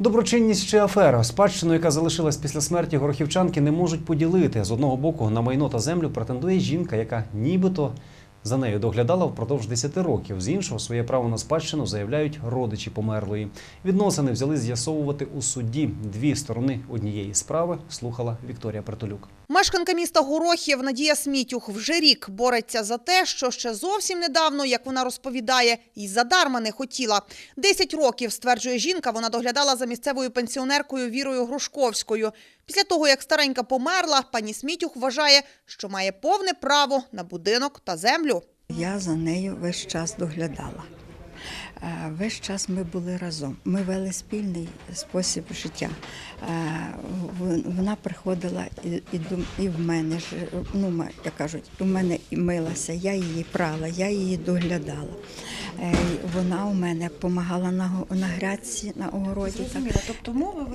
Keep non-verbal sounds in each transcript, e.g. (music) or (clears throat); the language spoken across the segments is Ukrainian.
Доброчинність чи афера спадщину, яка залишилась після смерті горохівчанки, не можуть поділити. З одного боку на майно та землю претендує жінка, яка нібито за нею доглядала впродовж 10 років. З іншого своє право на спадщину заявляють родичі померлої. Відносини взяли з'ясовувати у суді. Дві сторони однієї справи слухала Вікторія Притулюк. Мешканка міста Горохів Надія Смітюх вже рік бореться за те, що ще зовсім недавно, як вона розповідає, і задарма не хотіла. Десять років, стверджує жінка, вона доглядала за місцевою пенсіонеркою Вірою Грушковською. Після того, як старенька померла, пані Смітюх вважає, що має повне право на будинок та землю. Я за нею весь час доглядала. Е, Весь час ми були разом. Ми вели спільний спосіб життя. Вона приходила і, і, і в мене ж, ну, як кажуть, у мене і милася, я її прала, я її доглядала. Е, Вона у мене допомагала на, на грядці, на огороді. Так. тобто мови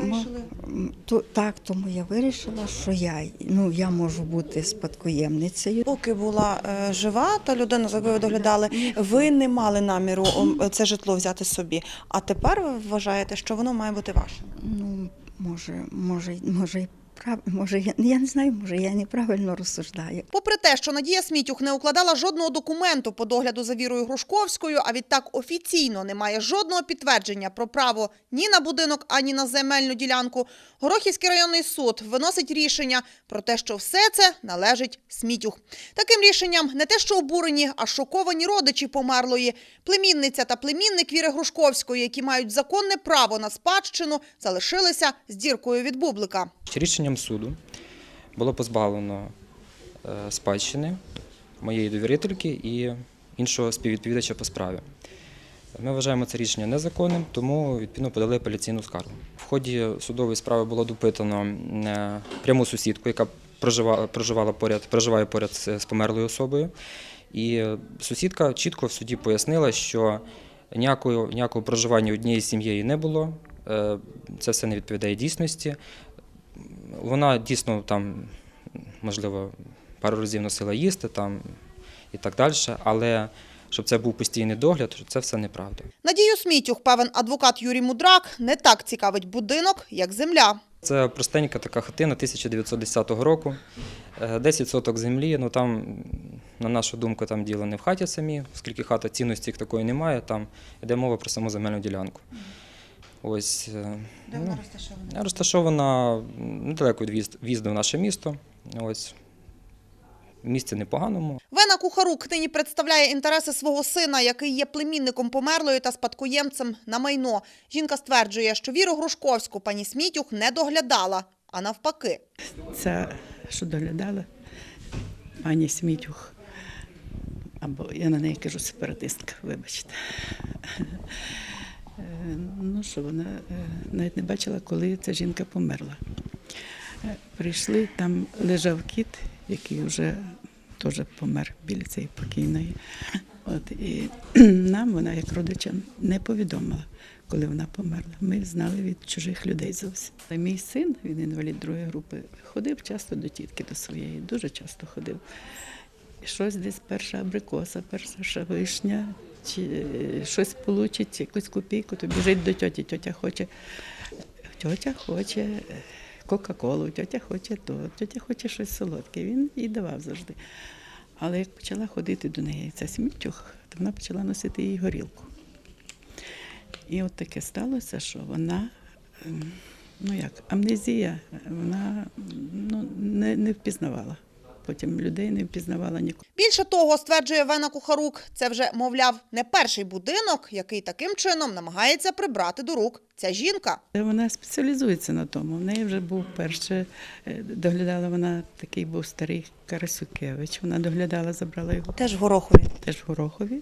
М, то- Так, тому я вирішила, що я, ну, я можу бути спадкоємницею. Поки була е, жива та людина, за якою ви доглядали, ви не мали наміру це житло взяти собі. А тепер ви вважаєте, що воно має бути вашим. Ну, може, може, може, прав... може, я, я не знаю, може, я неправильно розсуждаю. Попри те, що Надія Смітюх не укладала жодного документу по догляду за Вірою Грушковською, а відтак офіційно не має жодного підтвердження про право ні на будинок, ані на земельну ділянку, Горохівський районний суд виносить рішення про те, що все це належить Смітюх. Таким рішенням не те, що обурені, а шоковані родичі померлої. Племінниця та племінник Віри Грушковської, які мають законне право на спадщину, залишилися з діркою від бублика. Рішенням суду було позбавлено е, спадщини моєї довірительки і іншого співвідповідача по справі. Ми вважаємо це рішення незаконним, тому відповідно подали апеляційну скаргу. В ході судової справи було допитано е, пряму сусідку, яка проживала, проживала поряд, проживає поряд з померлою особою. І сусідка чітко в суді пояснила, що ніякого, ніякого проживання однією сім'єю не було. е, Це все не відповідає дійсності. Вона дійсно там, можливо, пару разів носила їсти там і так далі, але щоб це був постійний догляд, це все неправда. Надію Смітюх, певен адвокат Юрій Мудрак, не так цікавить будинок, як земля. Це простенька така хатина 1910 року, е, 10 соток землі. Ну там, на нашу думку, там діло не в хаті самі, оскільки хата цінності такої немає, там йде мова про саму земельну ділянку. Ось е, Де ну, вона розташована? розташована недалеко від в'їзд- в'їзду в наше місто. Ось місце непоганому. Вена Кухарук нині представляє інтереси свого сина, який є племінником померлої та спадкоємцем на майно. Жінка стверджує, що Віру Грушковську пані Смітюх не доглядала, а навпаки. Ця, що доглядала, пані Смітюх, або я на неї кажу сепаратистка, вибачте. Е, Ну, що вона е, навіть не бачила, коли ця жінка померла. Е, Прийшли, там лежав кіт, який вже теж помер біля цієї покійної. От, і (clears throat) нам вона, як родичам, не повідомила, коли вона померла. Ми знали від чужих людей зовсім. Мій син, він інвалід другої групи, ходив часто до тітки до своєї, дуже часто ходив. Щось десь перша абрикоса, перша вишня, чи щось получить, якусь копійку, то біжить до тьоті. Тьотя хоче, тьотя хоче Кока-Колу, тьотя хоче то, тьотя хоче щось солодке. Він їй давав завжди. Але як почала ходити до неї ця смітюх, то вона почала носити їй горілку. І от таке сталося, що вона, ем, ну як, амнезія, вона ну, не, не впізнавала. Потім людей не впізнавала ніколи. Більше того, стверджує Вена Кухарук, це вже, мовляв, не перший будинок, який таким чином намагається прибрати до рук ця жінка. Вона спеціалізується на тому. В неї вже був перше, доглядала вона, такий був старий Карасюкевич. Вона доглядала, забрала його Теж в Горохові. теж в Горохові.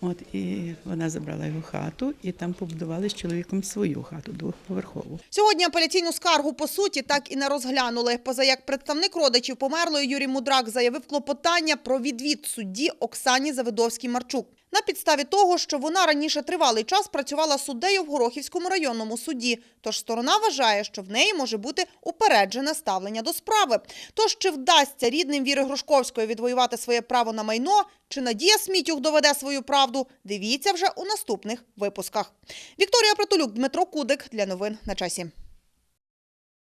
От і вона забрала його хату, і там побудували з чоловіком свою хату двохповерхову. Сьогодні апеляційну скаргу по суті так і не розглянули. Поза як представник родичів померлої Юрій Мудрак заявив клопотання про відвід судді Оксані Завидовській Марчук. На підставі того, що вона раніше тривалий час працювала суддею в Горохівському районному суді. Тож сторона вважає, що в неї може бути упереджене ставлення до справи. Тож чи вдасться рідним Віри Грушковської відвоювати своє право на майно, чи Надія Смітюх доведе свою правду, дивіться вже у наступних випусках. Вікторія Притулюк, Дмитро Кудик для новин на часі.